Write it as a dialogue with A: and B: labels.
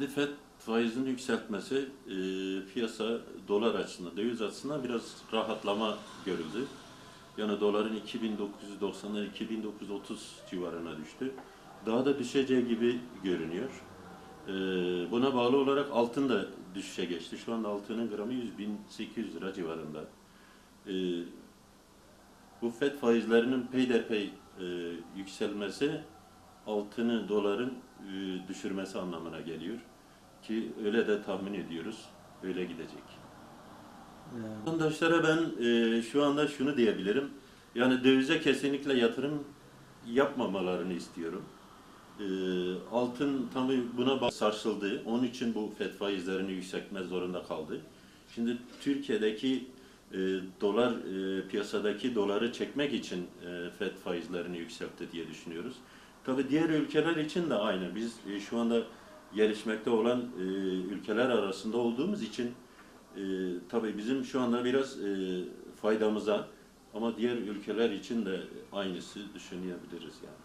A: Şimdi FED faizini yükseltmesi e, piyasa dolar açısından, döviz açısından biraz rahatlama görüldü. Yani doların 2990'dan 2930 civarına düştü. Daha da düşeceği gibi görünüyor. E, buna bağlı olarak altın da düşüşe geçti. Şu anda altının gramı 100 1800 lira civarında. E, bu FED faizlerinin peyderpey e, yükselmesi altını doların e, düşürmesi anlamına geliyor. Ki öyle de tahmin ediyoruz. Öyle gidecek. Vatandaşlara ben e, şu anda şunu diyebilirim. Yani dövize kesinlikle yatırım yapmamalarını istiyorum. E, altın tabii buna sarsıldı. Onun için bu FED faizlerini yükseltme zorunda kaldı. Şimdi Türkiye'deki e, dolar e, piyasadaki doları çekmek için e, FED faizlerini yükseltti diye düşünüyoruz. Tabii diğer ülkeler için de aynı. Biz e, şu anda gelişmekte olan e, ülkeler arasında olduğumuz için e, tabii bizim şu anda biraz e, faydamıza ama diğer ülkeler için de aynısı düşünebiliriz yani.